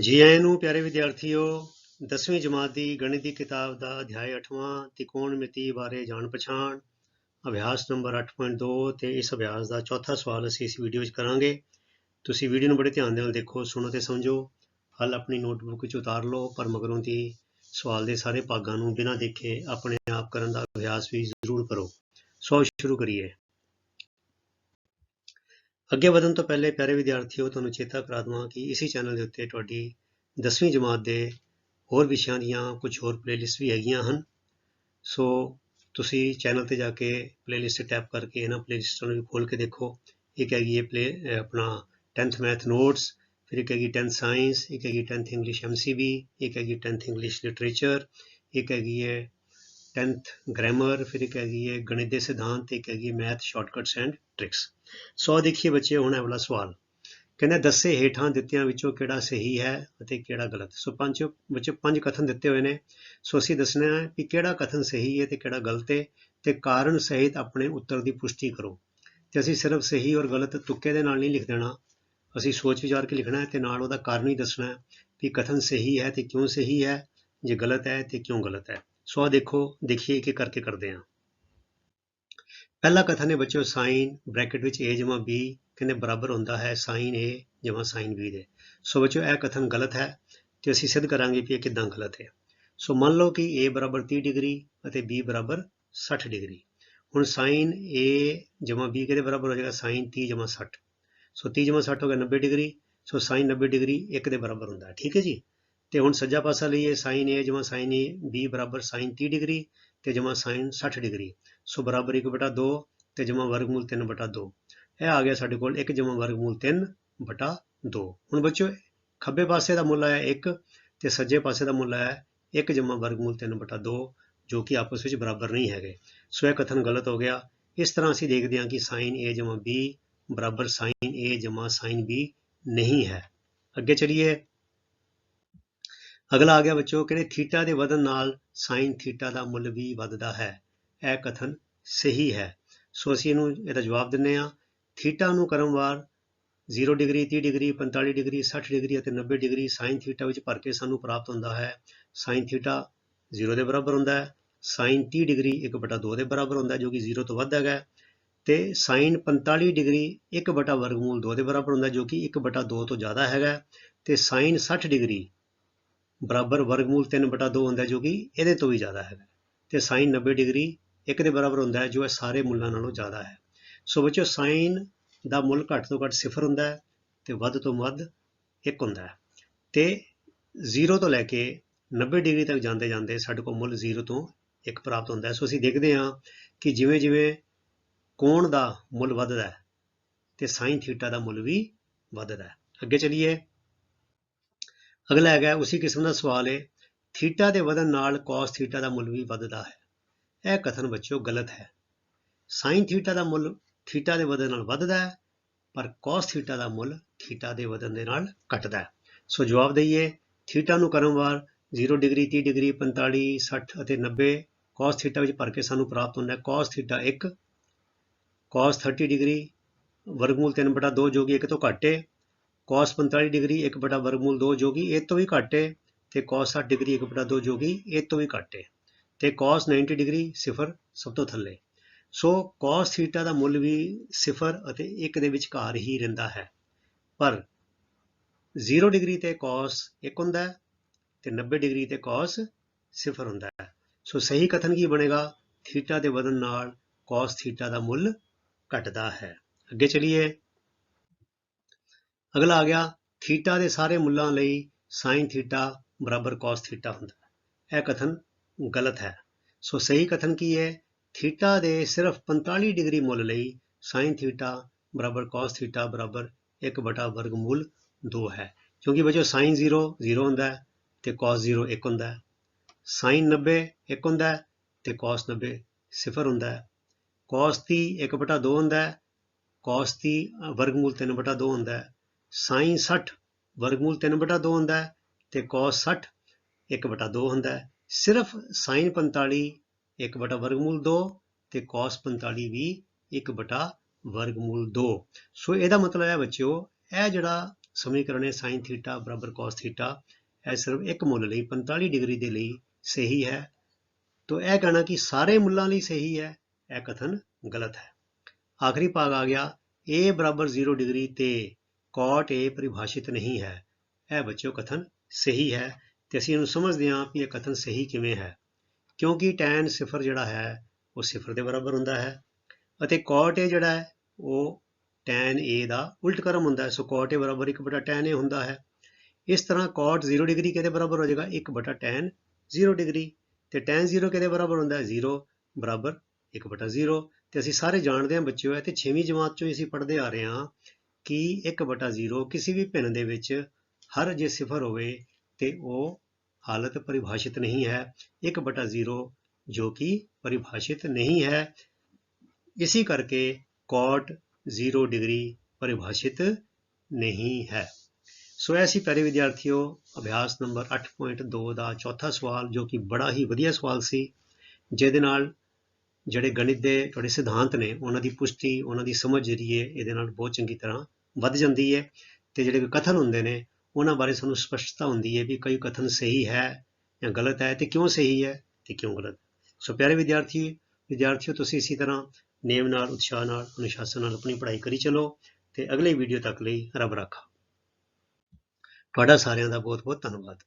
ਜੀ ਆਇਆਂ ਨੂੰ ਪਿਆਰੇ ਵਿਦਿਆਰਥੀਓ 10ਵੀਂ ਜਮਾਤ ਦੀ ਗਣਿਤ ਦੀ ਕਿਤਾਬ ਦਾ ਅਧਿਆਇ 8ਵਾਂ ਤਿਕੋਣ ਮਿਤੀ ਬਾਰੇ ਜਾਣ ਪਛਾਣ, ਅਭਿਆਸ ਨੰਬਰ 8.2 ਤੇ ਇਸ ਅਭਿਆਸ ਦਾ ਚੌਥਾ ਸਵਾਲ ਅਸੀਂ ਇਸ ਵੀਡੀਓ ਵਿੱਚ ਕਰਾਂਗੇ। ਤੁਸੀਂ ਵੀਡੀਓ ਨੂੰ ਬੜੇ ਧਿਆਨ ਦੇ ਨਾਲ ਦੇਖੋ, ਸੁਣੋ ਤੇ ਸਮਝੋ। ਹੱਲ ਆਪਣੀ ਨੋਟਬੁੱਕ ਵਿੱਚ ਉਤਾਰ ਲਓ, ਪਰ ਮਗਰੋਂ ਦੀ ਸਵਾਲ ਦੇ ਸਾਰੇ ਭਾਗਾਂ ਨੂੰ ਬਿਨਾਂ ਦੇਖੇ ਆਪਣੇ ਆਪ ਕਰਨ ਦਾ ਅਭਿਆਸ ਵੀ ਜ਼ਰੂਰ ਕਰੋ। ਸੋ ਸ਼ੁਰੂ ਕਰੀਏ। ਅੱਗੇ ਵਧਣ ਤੋਂ ਪਹਿਲੇ ਪਿਆਰੇ ਵਿਦਿਆਰਥੀਓ, ਤੁਹਾਨੂੰ ਚੇਤਾ ਕਰਾ ਦਵਾਂ ਕਿ ਇਸੇ ਚੈਨਲ ਦੇ ਉੱਤੇ ਤੁਹਾਡੀ 10ਵੀਂ ਜਮਾਤ ਦੇ ਹੋਰ ਵਿਸ਼ਿਆਂ ਦੀਆਂ ਕੁਝ ਹੋਰ ਪਲੇਲਿਸਟ ਵੀ ਹੈਗੀਆਂ ਹਨ। ਸੋ ਤੁਸੀਂ ਚੈਨਲ ਤੇ ਜਾ ਕੇ ਪਲੇਲਿਸਟ ਟੈਪ ਕਰਕੇ ਇਹਨਾਂ ਪਲੇਲਿਸਟਾਂ ਨੂੰ ਵੀ ਖੋਲ ਕੇ ਦੇਖੋ। ਇੱਕ ਹੈਗੀ ਹੈ ਪਲੇ ਆਪਣਾ 10th ਮੈਥ ਨੋਟਸ ਫਿਰ ਇੱਕ ਹੈਗੀ 10th ਸਾਇੰਸ ਇੱਕ ਹੈਗੀ 10th ਇੰਗਲਿਸ਼ ਐਮਸੀਬੀ ਇੱਕ ਹੈਗੀ 10th ਇੰਗਲਿਸ਼ ਲਿਟਰੇਚਰ ਇੱਕ ਹੈਗੀ ਹੈ 10th ਗ੍ਰਾਮਰ ਫਿਰ ਇੱਕ ਹੈਗੀ ਹੈ ਗਣਿਤ ਦੇ ਸਿਧਾਂਤ ਇੱਕ ਹੈਗੀ math shortcuts and tricks so ਦੇਖੀਏ ਬੱਚੇ ਹੁਣ ਇਹ ਵਾਲਾ ਸਵਾਲ ਕਹਿੰਦੇ ਦੱਸੇ ਹੇਠਾਂ ਦਿੱਤਿਆਂ ਵਿੱਚੋਂ ਕਿਹੜਾ ਸਹੀ ਹੈ ਅਤੇ ਕਿਹੜਾ ਗਲਤ ਸੋ ਪੰਜ ਵਿੱਚ ਪੰਜ ਕਥਨ ਦਿੱਤੇ ਹੋਏ ਨੇ ਸੋ ਅਸੀਂ ਦੱਸਣਾ ਹੈ ਕਿ ਕਿਹੜਾ ਕਥਨ ਸਹੀ ਹੈ ਤੇ ਕਿਹੜਾ ਗਲਤ ਹੈ ਤੇ ਕਾਰਨ ਸਹਿਤ ਆਪਣੇ ਉੱਤਰ ਦੀ ਪੁਸ਼ਟੀ ਕਰੋ ਤੇ ਅਸੀਂ ਸਿਰਫ ਸਹੀ ਔਰ ਗਲਤ ਤੁੱਕੇ ਦੇ ਨਾਲ ਨਹੀਂ ਲਿਖ ਦੇਣਾ ਅਸੀਂ ਸੋਚ ਵਿਚਾਰ ਕੇ ਲਿਖਣਾ ਹੈ ਤੇ ਨਾਲ ਉਹਦਾ ਕਾਰਨ ਵੀ ਦੱਸਣਾ ਹੈ ਕਿ ਕਥਨ ਸਹੀ ਹੈ ਤੇ ਕਿਉਂ ਸਹੀ ਹੈ ਜੇ ਗਲਤ ਹੈ ਤੇ ਕਿਉਂ ਗਲਤ ਹੈ ਸੋ ਆ ਦੇਖੋ, ਦੇਖੀਏ ਕਿ ਕਰਕੇ ਕਰਦੇ ਹਾਂ। ਪਹਿਲਾ ਕਥਨ ਹੈ ਬੱਚਿਓ ਸਾਈਨ ਬ੍ਰੈਕਟ ਵਿੱਚ a ਜਮਾ b ਕਹਿੰਦੇ ਬਰਾਬਰ ਹੁੰਦਾ ਹੈ ਸਾਈਨ a ਜਮਾ ਸਾਈਨ b ਦੇ। ਸੋ ਬੱਚਿਓ, ਇਹ ਕਥਨ ਗਲਤ ਹੈ ਤੇ ਅਸੀਂ ਸਿੱਧ ਕਰਾਂਗੇ ਕਿ ਇਹ ਕਿਦਾਂ ਗਲਤ ਹੈ। ਸੋ ਮੰਨ ਲਓ ਕਿ a ਬਰਾਬਰ 30 ਡਿਗਰੀ ਅਤੇ b ਬਰਾਬਰ 60 ਡਿਗਰੀ। ਹੁਣ ਸਾਈਨ a ਜਮਾ b ਕਿਹਦੇ ਬਰਾਬਰ ਹੋ ਜਾਏਗਾ? ਸਾਈਨ 30 ਜਮਾ 60 ਸੋ 30 ਜਮਾ 60 ਹੋ ਗਿਆ 90 ਡਿਗਰੀ। ਸੋ ਸਾਈਨ 90 ਡਿਗਰੀ 1 ਦੇ ਬਰਾਬਰ ਹੁੰਦਾ ਹੈ। ਠੀਕ ਹੈ ਜੀ? ਤੇ ਹੁਣ ਸੱਜਾ ਪਾਸਾ ਲਈਏ ਸਾਈਨ a ਜਮਾ ਸਾਈਨ a, b ਬਰਾਬਰ ਸਾਈਨ 30 ਡਿਗਰੀ ਤੇ ਜਮਾ ਸਾਈਨ 60 ਡਿਗਰੀ। ਸੋ ਬਰਾਬਰ 1 ਬਟਾ 2 ਤੇ ਜਮਾ ਵਰਗਮੂਲ 3 ਬਟਾ 2 ਇਹ ਆ ਗਿਆ ਸਾਡੇ ਕੋਲ 1 ਜਮਾ ਵਰਗਮੂਲ 3 ਬਟਾ 2 ਹੁਣ ਬੱਚਿਓ, ਖੱਬੇ ਪਾਸੇ ਦਾ ਮੁੱਲ ਆਇਆ 1 ਤੇ ਸੱਜੇ ਪਾਸੇ ਦਾ ਮੁੱਲ ਆਇਆ 1 ਜਮਾ ਵਰਗਮੂਲ 3 ਬਟਾ 2 ਜੋ ਕਿ ਆਪਸ ਵਿੱਚ ਬਰਾਬਰ ਨਹੀਂ ਹੈਗੇ। ਸੋ ਇਹ ਕਥਨ ਗਲਤ ਹੋ ਗਿਆ। ਇਸ ਤਰ੍ਹਾਂ ਅਸੀਂ ਦੇਖਦੇ ਹਾਂ ਕਿ sin a ਜਮਾ b ਬਰਾਬਰ sin a ਜਮਾ sin b ਨਹੀਂ ਹੈ। ਅੱਗੇ ਚਲਿਏ। ਅਗਲਾ ਆ ਗਿਆ ਬੱਚੋ, ਕਹਿੰਦੇ ਥੀਟਾ ਦੇ ਵਧਣ ਨਾਲ sin ਥੀਟਾ ਦਾ ਮੁੱਲ ਵੀ ਵੱਧਦਾ ਹੈ। ਇਹ ਕਥਨ ਸਹੀ ਹੈ। ਸੋ ਅਸੀਂ ਇਹਨੂੰ, ਇਹਦਾ ਜਵਾਬ ਦਿੰਨੇ ਆ ਥੀਟਾ ਨੂੰ ਕਰਮਵਾਰ 0 ਡਿਗਰੀ 30 ਡਿਗਰੀ 45 ਡਿਗਰੀ 60 ਡਿਗਰੀ ਅਤੇ 90 ਡਿਗਰੀ sin ਥੀਟਾ ਵਿੱਚ ਭਰ ਕੇ ਸਾਨੂੰ ਪ੍ਰਾਪਤ ਹੁੰਦਾ ਹੈ। sin ਥੀਟਾ 0 ਦੇ ਬਰਾਬਰ ਹੁੰਦਾ ਹੈ। sin 30 ਡਿਗਰੀ 1/2 ਦੇ ਬਰਾਬਰ ਹੁੰਦਾ ਜੋ ਕਿ 0 ਤੋਂ ਵੱਧ ਹੈਗਾ ਤੇ sin 45 ਡਿਗਰੀ 1 ਵਰਗਮੂਲ 2 ਦੇ ਬਰਾਬਰ ਹੁੰਦਾ ਜੋ ਕਿ 1/2 ਤੋਂ ਜ਼ਿਆਦਾ ਹੈਗਾ ਤੇ sin 60 ਡਿਗਰੀ ਬਰਾਬਰ ਵਰਗਮੂਲ 3/2 ਹੁੰਦਾ ਜੋ ਕਿ ਇਹਦੇ ਤੋਂ ਵੀ ਜ਼ਿਆਦਾ ਹੈਗਾ ਤੇ sin 90 ਡਿਗਰੀ 1 ਦੇ ਬਰਾਬਰ ਹੁੰਦਾ ਹੈ ਜੋ ਇਹ ਸਾਰੇ ਮੁੱਲਾਂ ਨਾਲੋਂ ਜ਼ਿਆਦਾ ਹੈ। ਸੋ ਬੱਚਿਓ, sin ਦਾ ਮੁੱਲ ਘੱਟ ਤੋਂ ਘੱਟ ਸਿਫਰ ਹੁੰਦਾ ਹੈ ਤੇ ਵੱਧ ਤੋਂ ਵੱਧ 1 ਹੁੰਦਾ ਹੈ। ਤੇ 0 ਤੋਂ ਲੈ ਕੇ 90 ਡਿਗਰੀ ਤੱਕ ਜਾਂਦੇ ਜਾਂਦੇ ਸਾਡੇ ਕੋਲ ਮੁੱਲ 0 ਤੋਂ 1 ਪ੍ਰਾਪਤ ਹੁੰਦਾ ਹੈ। ਸੋ ਅਸੀਂ ਦੇਖਦੇ ਹਾਂ ਕਿ ਜਿਵੇਂ ਜਿਵੇਂ ਕੋਣ ਦਾ ਮੁੱਲ ਵੱਧਦਾ ਹੈ ਤੇ sin ਥੀਟਾ ਦਾ ਮੁੱਲ ਵੀ ਵੱਧਦਾ ਹੈ। ਅੱਗੇ ਚਲੀਏ। ਅਗਲਾ ਹੈਗਾ, ਉਸੇ ਕਿਸਮ ਦਾ ਸਵਾਲ ਹੈ ਥੀਟਾ ਦੇ ਵਧਣ ਨਾਲ cos ਥੀਟਾ ਦਾ ਮੁੱਲ ਵੀ ਵੱਧਦਾ ਹੈ। ਇਹ ਕਥਨ ਬੱਚਿਓ ਗਲਤ ਹੈ। sin ਥੀਟਾ ਦਾ ਮੁੱਲ ਥੀਟਾ ਦੇ ਵਧਣ ਨਾਲ ਵੱਧਦਾ ਹੈ, ਪਰ cos ਥੀਟਾ ਦਾ ਮੁੱਲ ਥੀਟਾ ਦੇ ਵਧਣ ਦੇ ਨਾਲ ਘਟਦਾ ਹੈ। ਸੋ ਜਵਾਬ ਦਈਏ ਥੀਟਾ ਨੂੰ ਕਰਮਵਾਰ 0 ਡਿਗਰੀ 30 ਡਿਗਰੀ 45 60 ਅਤੇ 90 cos ਥੀਟਾ ਵਿੱਚ ਭਰ ਕੇ ਸਾਨੂੰ ਪ੍ਰਾਪਤ ਹੁੰਦਾ ਹੈ। cos ਥੀਟਾ 1 cos 30 ਡਿਗਰੀ, ਵਰਗਮੂਲ 3/2 ਜੋ ਕਿ 1 ਤੋਂ ਘੱਟ ਹੈ cos 45 ਡਿਗਰੀ 1 ਵਰਗਮੂਲ 2 ਜੋ ਕਿ 1 ਤੋਂ ਵੀ ਘੱਟ ਹੈ ਤੇ cos 60 ਡਿਗਰੀ 1/2 ਜੋ ਕਿ ਇਹ ਤੋਂ ਵੀ ਘੱਟ ਹੈ। ਤੇ cos 90 ਡਿਗਰੀ ਸਿਫਰ ਸਭ ਤੋਂ ਥੱਲੇ। ਸੋ cos ਥੀਟਾ ਦਾ ਮੁੱਲ ਵੀ ਸਿਫਰ ਅਤੇ 1 ਦੇ ਵਿਚਕਾਰ ਹੀ ਰਹਿੰਦਾ ਹੈ। ਪਰ 0 ਡਿਗਰੀ ਤੇ cos 1 ਹੁੰਦਾ ਹੈ ਤੇ 90 ਡਿਗਰੀ ਤੇ cos ਸਿਫਰ ਹੁੰਦਾ ਹੈ। ਸੋ ਸਹੀ ਕਥਨ ਕੀ ਬਣੇਗਾ? ਥੀਟਾ ਦੇ ਵਧਣ ਨਾਲ cos ਥੀਟਾ ਦਾ ਮੁੱਲ ਘਟਦਾ ਹੈ। ਅੱਗੇ ਚਲੀਏ। ਅਗਲਾ ਆ ਗਿਆ, ਥੀਟਾ ਦੇ ਸਾਰੇ ਮੁੱਲਾਂ ਲਈ sin ਥੀਟਾ ਬਰਾਬਰ cos ਥੀਟਾ ਹੁੰਦਾ। ਹੈ ਇਹ ਕਥਨ ਗਲਤ ਹੈ। ਸੋ ਸਹੀ ਕਥਨ ਕੀ ਹੈ? ਥੀਟਾ ਦੇ ਸਿਰਫ 45 ਡਿਗਰੀ ਮੁੱਲ ਲਈ sin ਥੀਟਾ ਬਰਾਬਰ cos ਥੀਟਾ ਬਰਾਬਰ 1 ਬਟਾ ਵਰਗਮੂਲ 2 ਹੈ। ਕਿਉਂਕਿ ਬੱਚੋ sin 0 0 ਹੁੰਦਾ ਹੈ ਤੇ cos 0 1 ਹੁੰਦਾ ਹੈ। sin 90 1 ਹੁੰਦਾ ਹੈ ਤੇ cos 90 0 ਹੁੰਦਾ ਹੈ। cos 30 1 ਬਟਾ 2 ਹੁੰਦਾ ਹੈ cos 30 ਵਰਗਮੂਲ 3 ਬਟਾ 2 ਹੁੰਦਾ ਹੈ। Sin 60 ਵਰਗਮੂਲ 3 ਬਟਾ 2 ਹੁੰਦਾ ਹੈ ਤੇ cos 60 1 ਬਟਾ 2 ਹੁੰਦਾ ਹੈ। ਸਿਰਫ sin 45 1 ਬਟਾ ਵਰਗਮੂਲ 2 ਤੇ cos 45 ਵੀ 1 ਬਟਾ ਵਰਗਮੂਲ 2 ਸੋ ਇਹਦਾ ਮਤਲਬ ਹੈ ਬੱਚਿਓ, ਇਹ ਜਿਹੜਾ ਸਮੀਕਰਨ ਹੈ sin ਥੀਟਾ ਬਰਾਬਰ cos ਥੀਟਾ, ਇਹ ਸਿਰਫ ਇੱਕ ਮੁੱਲ ਲਈ 45 ਡਿਗਰੀ ਦੇ ਲਈ ਸਹੀ ਹੈ। ਤੋ ਇਹ ਕਹਿਣਾ ਕਿ ਸਾਰੇ ਮੁੱਲਾਂ ਲਈ ਸਹੀ ਹੈ, ਇਹ ਕਥਨ ਗਲਤ ਹੈ। ਆਖਰੀ ਭਾਗ ਆ ਗਿਆ, a ਬਰਾਬਰ 0 ਡਿਗਰੀ ਤੇ cot ਏ ਪਰਿਭਾਸ਼ਿਤ ਨਹੀਂ ਹੈ। ਇਹ ਬੱਚਿਓ ਕਥਨ ਸਹੀ ਹੈ ਤੇ ਅਸੀਂ ਇਹਨੂੰ ਸਮਝਦੇ ਹਾਂ ਕਿ ਇਹ ਕਥਨ ਸਹੀ ਕਿਵੇਂ ਹੈ। ਕਿਉਂਕਿ tan ਸਿਫਰ ਜਿਹੜਾ ਹੈ, ਉਹ ਸਿਫਰ ਦੇ ਬਰਾਬਰ ਹੁੰਦਾ ਹੈ ਅਤੇ cot a ਜਿਹੜਾ ਹੈ, ਉਹ tan a ਦਾ ਉਲਟ ਕਰਮ ਹੁੰਦਾ ਹੈ। ਸੋ cot a ਬਰਾਬਰ 1 ਬਟਾ tan a ਹੁੰਦਾ ਹੈ। ਇਸ ਤਰ੍ਹਾਂ cot 0 ਡਿਗਰੀ ਕਿਹਦੇ ਬਰਾਬਰ ਹੋ ਜਾਏਗਾ? 1 ਬਟਾ tan 0 ਡਿਗਰੀ ਤੇ tan 0 ਕਿਹਦੇ ਬਰਾਬਰ ਹੁੰਦਾ ਹੈ? 0 ਬਰਾਬਰ 1 ਬਟਾ 0 ਤੇ ਅਸੀਂ ਸਾਰੇ ਜਾਣਦੇ ਹਾਂ ਬੱਚਿਓ, ਇਹ ਤੇ 6ਵੀਂ ਜਮਾਤ ਚੋਂ ਹੀ ਅਸੀਂ ਪੜ੍ਹਦੇ ਆ ਰਹੇ ਹਾਂ ਕਿ 1 ਬਟਾ 0 ਕਿਸੇ ਵੀ ਭਿੰਨ ਦੇ ਵਿੱਚ ਹਰ ਜੇ ਸਿਫਰ ਹੋਵੇ ਤੇ ਉਹ ਹਾਲਤ ਪਰਿਭਾਸ਼ਿਤ ਨਹੀਂ ਹੈ 1 ਬਟਾ 0 ਜੋ ਕਿ ਪਰਿਭਾਸ਼ਿਤ ਨਹੀਂ ਹੈ। ਇਸੇ ਕਰਕੇ ਕੋਟ 0 ਡਿਗਰੀ ਪਰਿਭਾਸ਼ਿਤ ਨਹੀਂ ਹੈ। ਸੋ ਐਸੀ ਸੀ ਪਿਆਰੇ ਵਿਦਿਆਰਥੀਓ, ਅਭਿਆਸ ਨੰਬਰ 8.2 ਦਾ ਚੌਥਾ ਸਵਾਲ, ਜੋ ਕਿ ਬੜਾ ਹੀ ਵਧੀਆ ਸਵਾਲ ਸੀ, ਜਿਹਦੇ ਨਾਲ ਜਿਹੜੇ ਗਣਿਤ ਦੇ ਤੁਹਾਡੇ ਸਿਧਾਂਤ ਨੇ, ਉਹਨਾਂ ਦੀ ਪੁਸ਼ਟੀ, ਉਹਨਾਂ ਦੀ ਸਮਝ ਜਿਹੜੀ ਹੈ, ਇਹਦੇ ਨਾਲ ਬਹੁਤ ਚੰਗੀ ਤਰ੍ਹਾਂ ਵੱਧ ਜਾਂਦੀ ਹੈ ਤੇ ਜਿਹੜੇ ਕਥਨ ਹੁੰਦੇ ਨੇ, ਉਹਨਾਂ ਬਾਰੇ ਸਾਨੂੰ ਸਪਸ਼ਟਤਾ ਹੁੰਦੀ ਹੈ ਵੀ ਕਈ ਕਥਨ ਸਹੀ ਹੈ ਜਾਂ ਗਲਤ ਹੈ ਤੇ ਕਿਉਂ ਸਹੀ ਹੈ ਤੇ ਕਿਉਂ ਗਲਤ। ਸੋ ਪਿਆਰੇ ਵਿਦਿਆਰਥੀ, ਵਿਦਿਆਰਥੀਓ, ਤੁਸੀਂ ਇਸੇ ਤਰ੍ਹਾਂ ਨੇਮ ਨਾਲ, ਉਤਸ਼ਾਹ ਨਾਲ, ਅਨੁਸ਼ਾਸਨ ਨਾਲ ਆਪਣੀ ਪੜ੍ਹਾਈ ਕਰੀ ਚਲੋ ਤੇ ਅਗਲੇ ਵੀਡੀਓ ਤੱਕ ਲਈ ਰੱਬ ਰਾਖਾ। ਤੁਹਾਡਾ ਸਾਰਿਆਂ ਦਾ ਬਹੁਤ ਬਹੁਤ ਧੰਨਵਾਦ।